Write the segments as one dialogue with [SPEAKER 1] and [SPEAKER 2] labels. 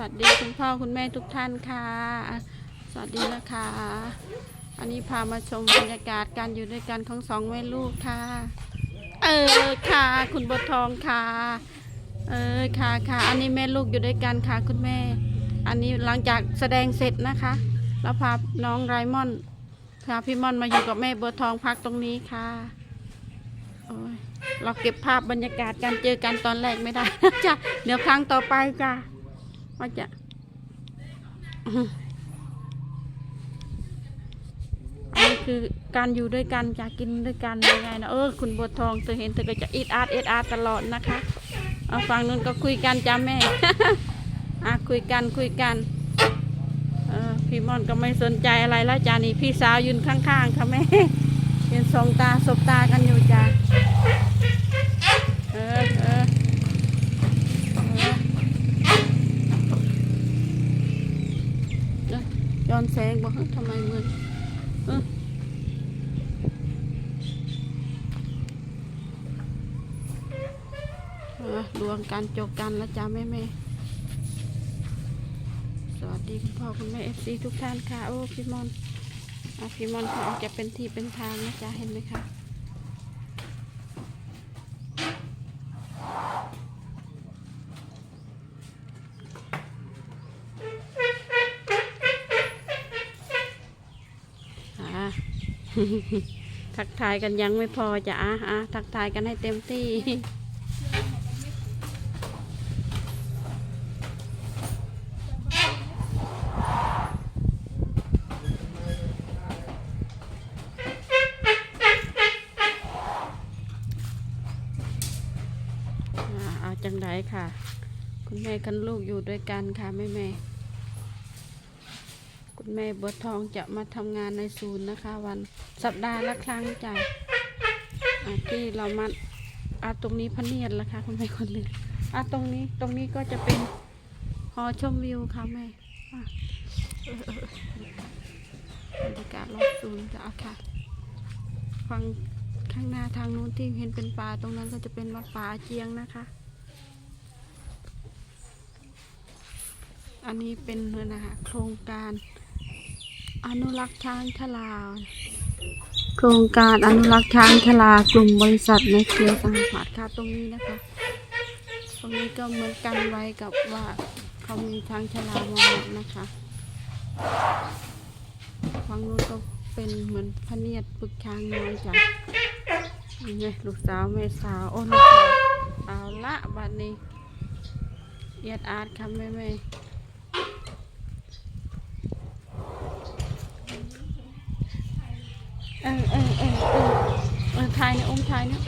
[SPEAKER 1] วัสดีคุณพ่อคุณแม่ทุกท่านค่ะ สวัสดีนะคะ อันนี้พามาชมบรรยากาศการอยู่ด้วยกันของสองแม่ลูกค่ะ เออค่ะ คุณบัวทองค่ะ เออค่ะค่ะ อันนี้แม่ลูกอยู่ด้วยกันค่ะคุณแม่ อันนี้หลังจากแสดงเสร็จนะคะ แล้วพาน้องไรมอนพาพี่มอนมาอยู่กับแม่บัวทองพักตรงนี้ค่ะโอ้ยเราเก็บภาพบรรยากาศการเจอกันตอนแรกไม่ได้จ้ะเดี๋ยวครั้งต่อไปจ้ะ ว่าจะอันนี้คือการอยู่ด้วยกันจะกินด้วยกันยังไงนะเออคุณบัวทองเธอเห็นเธอก็จะอีดอาดเอ็ดอาดตลอดนะคะเอาฟังนู้นก็คุยกันจ้าแม่อะคุยกันคุยกันเออพี่มอนก็ไม่สนใจอะไรแล้วจ้านี่พี่สาวยืนข้างๆค่ะแม่ยืนสองตาสบตากันอยู่จ้าเออเออเออเอนแสงบอกเฮ้ยทำไมมืดเออเออดวงกันจบกันแล้วจ้าแม่แม่สวัสดีคุณพ่อคุณแม่เอฟซีทุกท่านค่ะ โอ้พี่มอนอะพี่มอนเขาออกจะเป็นที่เป็นทางนะจ๊ะเห็นไหมคะ ทักทายกันยังไม่พอจ้ะอะอะทักทายกันให้เต็มที่เอาจังไดค่ะ คุณแม่กันลูกอยู่ด้วยกันค่ะแม่แม่คุณแม่บัวทองจะมาทำงานในศูนย์นะคะวัน สัปดาห์ละครั้งจ้ะที่เรามาอาตรงนี้พเนียดละค่ะคุณแม่คนลืมอาตรงนี้ตรงนี้ก็จะเป็นหอชมวิวค่ะแม่อะเออเออเออบรรยากาศรอบศูนย์จ้ะอาค่ะฟังข้างหน้าทางนู้นที่เห็นเป็นป่าตรงนั้นก็จะเป็นวัดป่าเจียงนะคะ อันนี้เป็นเลยนะคะโครงการอนุรักษ์ช้างชลาว โครงการอนุรักษ์ช้างชลากลุ่มบริษัทในเครือสหพัฒน์ค่ะตรงนี้นะคะ ตรงนี้ก็เหมือนกันไว้กับว่าเขามีช้างชลามาหมดนะคะฝั่งนู้นก็เป็นเหมือนพเนียดปึกช้างน้อยจ้ะนี่ไงลูกสาวแม่สาวโอ้ลูกสาวเอาละบัดนี้เอียดอาร์ตค่ะแม่แม่เออเออเออเออเออถ่ายเนี่ย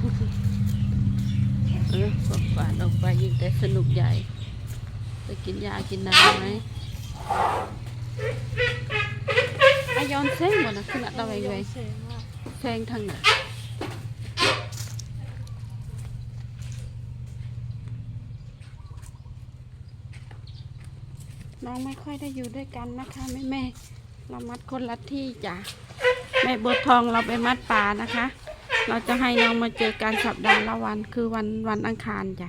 [SPEAKER 1] อุ้มถ่ายเนี่ยเออฝากฝาดออกไปยิ่งแต่สนุกใหญ่ ไปกินยากินน้ำไหมอายอนเซ็งหมดนะขนาดเราไว้ไว้แซงทางไหน น้องไม่ค่อยได้อยู่ด้วยกันนะคะแม่แม่เรามัดคนละที่จ้ะแม่บัวทองเราไปมัดป่านะคะ เราจะให้น้องมาเจอกันสัปดาห์ละวันคือวันวันอังคารจ้ะ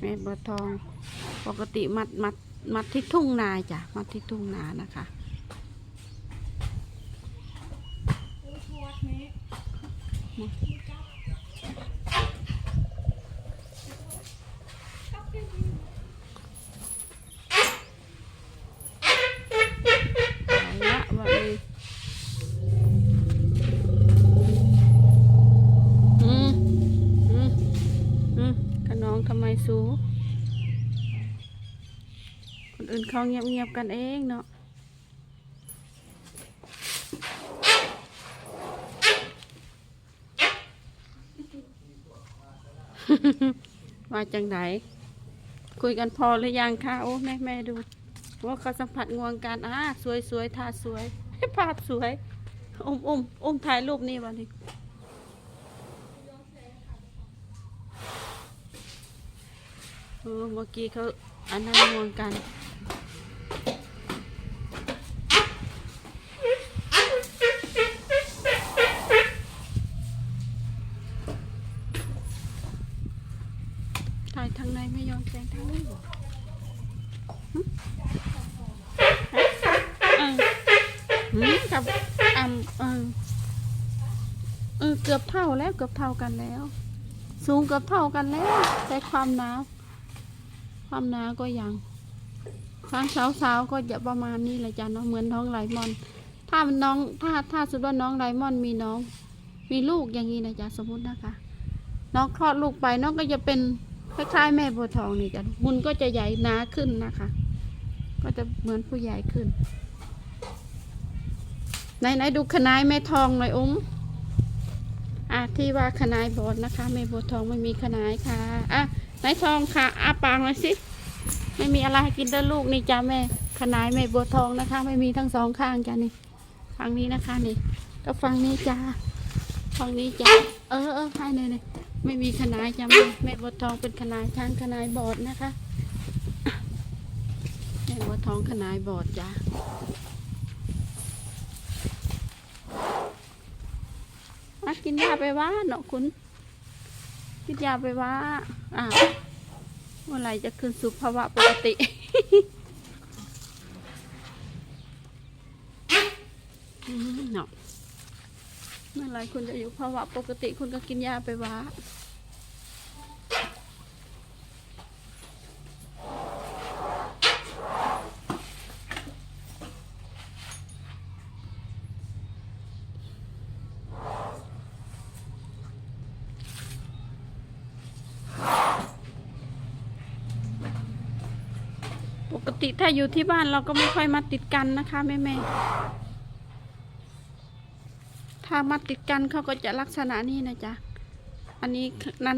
[SPEAKER 1] แม่บัวทองปกติมัดมัดมัดที่ทุ่งนาจ้ะมัดที่ทุ่งนานะคะเอาละวันนี้อืมอืมอืมขน้อง ทำไมสูคนอื่นเขาเงียบๆกันเองเนาะว่าจังไดคุยกันพอหรือยังคะโอ้แม่แม่ดูว่าเขาสัมผัสงวงกันอ่าสวยสวยท่าสวยภาพสวยอุ้มอุ้มอุ้มถ่ายรูปนี่วันนี้ เมื่อกี้เขาอันนั้นวงกัน ถ่ายทางในไม่ยอมแจ้งทางนี้บอกับอ่ำเออเออเกือบเท่าแล้วเกือบเท่ากันแล้ว สูงเกือบเท่ากันแล้วแต่ความหนาว ความหนาก็ยังทางสาวๆก็จะประมาณนี้แหละจ้ะเนาะเหมือนน้องไลมอน ถ้ามันน้องถ้าถ้าสมมติว่าน้องไลมอนมีน้อง มีลูกอย่างนี้นะจ๊ะสมมตินะคะ น้องคลอดลูกไปน้องก็จะเป็นคล้ายๆแม่บัวทองนี่จ้ะหุ่นก็จะใหญ่หนาขึ้นนะคะ ก็จะเหมือนผู้ใหญ่ขึ้นไหนไหนดูขนายแม่ทองหน่อยอุ้มอะที่ว่าขนายบอดนะคะแม่บัวทองไม่มีขนายค่ะอะ ไหนทองค่ะอาปากหน่อยสิ ไม่มีอะไรให้กินเด้อลูกนี่จ้ะแม่ขนายแม่บัวทองนะคะ ไม่มีทั้งสองข้างจ้ะนี่ฝั่งนี้นะคะนี่ก็ฝั่งนี้จ้าฝั่งนี้จ้าเออเออให้เลยเลยไม่มีขนายจ้ะแม่แม่บัวทองเป็นขนายช้างขนายบอดนะคะแม่บัวทองขนายบอดจ้ามากินยาไปว่าเนาะคุณ กินยาไปว่าอ่าเมื่อไรจะคืนสู่ภาวะปกติ เนาะเมื่อไรคุณจะอยู่ภาวะปกติ คุณก็กินยาไปว่า ปกติถ้าอยู่ที่บ้านเราก็ไม่ค่อยมาติดกันนะคะแม่แม่ถ้ามาติดกันเขาก็จะลักษณะนี้นะจ๊ะ อันนี้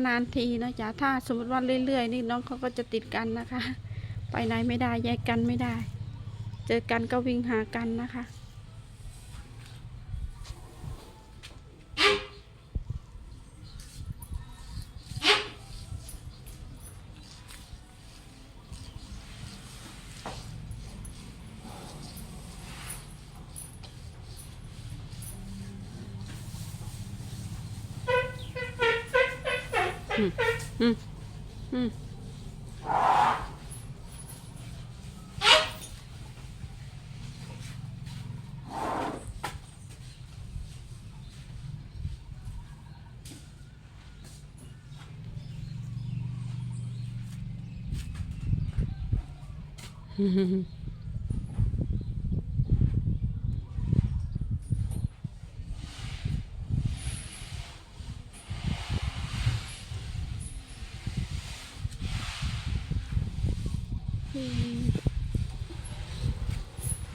[SPEAKER 1] นานๆทีนะจ๊ะ ถ้าสมมติว่าเรื่อยๆนี่น้องเขาก็จะติดกันนะคะ ไปไหนไม่ได้แยกกันไม่ได้ เจอกันก็วิ่งหากันนะคะ อืมอืม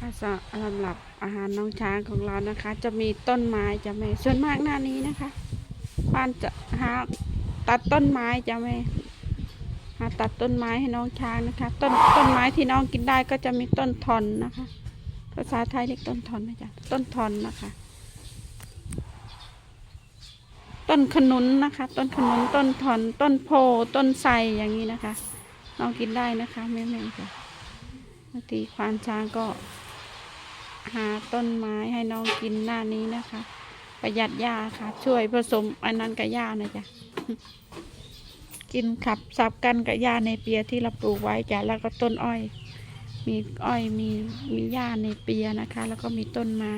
[SPEAKER 1] ค่ะสำหรับอาหารน้องช้างของเรานะคะ จะมีต้นไม้จะแม่ส่วนมากหน้านี้นะคะบ้านจะหาตัดต้นไม้จะแม่หาตัดต้นไม้ให้น้องช้างนะคะ ต้นต้นไม้ที่น้องกินได้ก็จะมีต้นทอนนะคะ ภาษาไทยเรียกต้นทอนนะจ๊ะต้นทอนนะคะ ต้นขนุนนะคะ ต้นขนุนต้นทอนต้นโพต้นไทรอย่างนี้นะคะน้องกินได้นะคะแม่ๆจ้ะบางทีควานช้างก็ หาต้นไม้ให้น้องกินหน้านี้นะคะ ประหยัดยาค่ะ ช่วยผสมอันนั้นกับหญ้านะจ๊ะกินขับสับกันกับหญ้าในเปียที่เราปลูกไว้จ้ะแล้วก็ต้นอ้อย มีอ้อยมีมีหญ้าในเปียนะคะ แล้วก็มีต้นไม้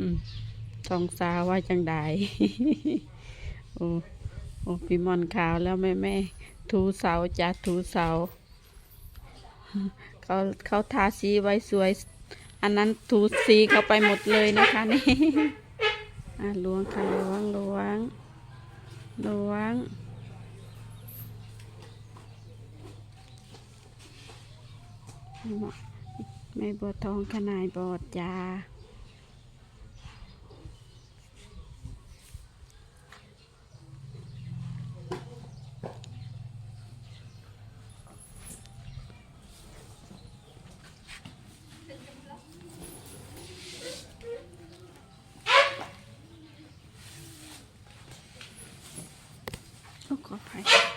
[SPEAKER 1] อืม ทองสาวว่าจังใดโอ้โอ้พี่มอนขาวแล้วแม่แม่ถูเสาจ้ะถูเสาเขาเขาทาสีไว้สวย อันนั้นถูสีเขาไปหมดเลยนะคะนี่อะล้วงค่ะล้วงล้วงล้วงแม่บัวทองขนายบอดจ้า copper.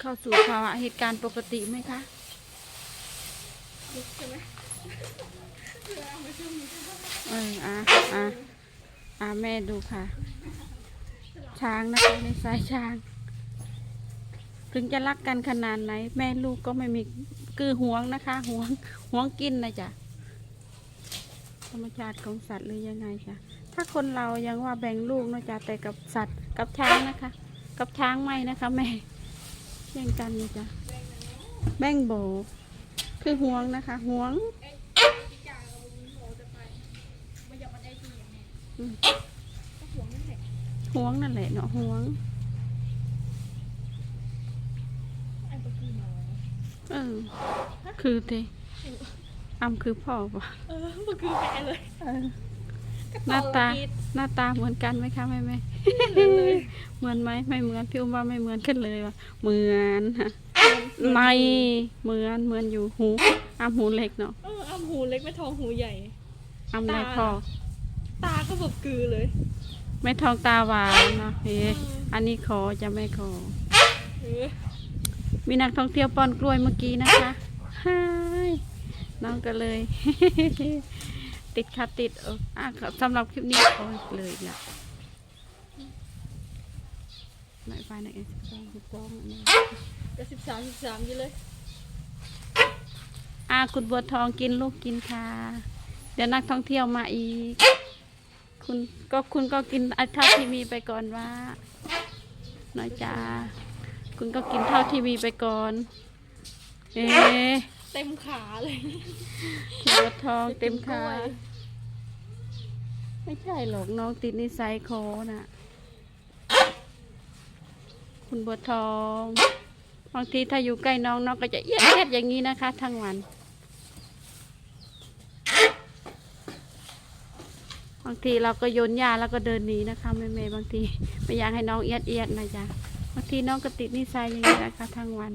[SPEAKER 1] เข้าสู่ภาวะเหตุการณ์ปกติไหมคะเอออะอะอะแม่ดูค่ะ ช้างนะคะในสายช้าง ถึงจะรักกันขนาดไหน แม่ลูกก็ไม่มีคือห่วงนะคะห่วงห่วงกินนะจ๊ะธรรมชาติของสัตว์หรือยังไงจ๊ะถ้าคนเรายังว่าแบ่งลูกนะจ๊ะแต่กับสัตว์กับช้างนะคะ กับช้างไม่นะคะแม่ เช่นกันนะจ๊ะแบ่งโบคือหวงนะคะหวงห่วงนั่นแหละเนาะห่วงเออคือเทอำคือพ่อปะ
[SPEAKER 2] เออคือแม่เลย
[SPEAKER 1] เออ หน้าตาหน้าตาเหมือนกันไหมคะแม่แม่เหมือนไหมไม่เหมือนพี่อุ้มว่าไม่เหมือนกันเลยว่ะเหมือนฮะไม่เหมือนเหมือนอยู่หูอำหูเล็กเนาะ
[SPEAKER 2] เอออ้ำหูเล็กไม่ทองหูใหญ่
[SPEAKER 1] อำเล็ก
[SPEAKER 2] ตา
[SPEAKER 1] พอ
[SPEAKER 2] ตาก็แบบกือเลย
[SPEAKER 1] ไม่ทองตาหวานเนาะเฮ้
[SPEAKER 2] อืม
[SPEAKER 1] อันนี้ขอจะไม่ขอ
[SPEAKER 2] เออ
[SPEAKER 1] มีนักท่องเที่ยวป้อนกล้วยเมื่อกี้นะคะฮายน้องก็เลย ติดค่ะติดเอออะครับสำหรับคลิปนี้โอ้ยเลยละไหนไฟไหนเอสสองสิบสองอันนี้
[SPEAKER 2] จะสิบสามสิบสามอยู่เลย
[SPEAKER 1] อะคุณบัวทองกินลูกกินค่ะ เดี๋ยวนักท่องเที่ยวมาอีก คุณก็คุณก็กินอันเท่าที่มีไปก่อนว่าน้อยจ้าคุณก็กินเท่าที่มีไปก่อน เอ๊ะ
[SPEAKER 2] เต็มขาเลย
[SPEAKER 1] คุณบัวทองเต็มค่ะ
[SPEAKER 2] กล้วย
[SPEAKER 1] ไม่ใช่หรอกน้องติดนิสัยโคน่ะคุณบัวทองบางทีถ้าอยู่ใกล้น้องน้องก็จะเอียดเอียดอย่างนี้นะคะ ทั้งวัน บางทีเราก็โยนหญ้าแล้วก็เดินหนีนะคะแม่เมย์บางทีไม่อยากให้น้องเอียดเอียดนะจ๊ะบางทีน้องก็ติดนิสัยอย่างนี้นะคะทั้งวัน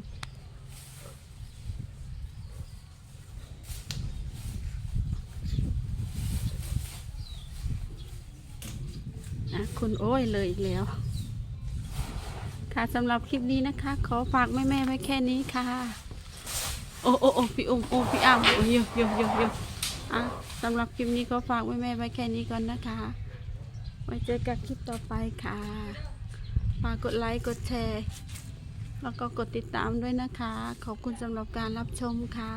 [SPEAKER 1] คุณโอ้ยเลยอีกแล้ว ค่ะสำหรับคลิปนี้นะคะ ขอฝากแม่แม่ๆไว้แค่นี้ค่ะ โอ้โอ้โอ้พี่อุ้มโอ้พี่อ้ำโอ้ยโยโยโยโยอะสำหรับคลิปนี้ก็ฝากแม่แม่ๆไว้แค่นี้ก่อนนะคะ ไว้เจอกันคลิปต่อไปค่ะฝากกดไลค์กดแชร์แล้วก็กดติดตามด้วยนะคะ ขอบคุณสำหรับการรับชมค่ะ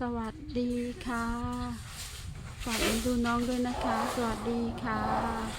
[SPEAKER 1] สวัสดีค่ะ ฝากดูน้องด้วยนะคะ สวัสดีค่ะ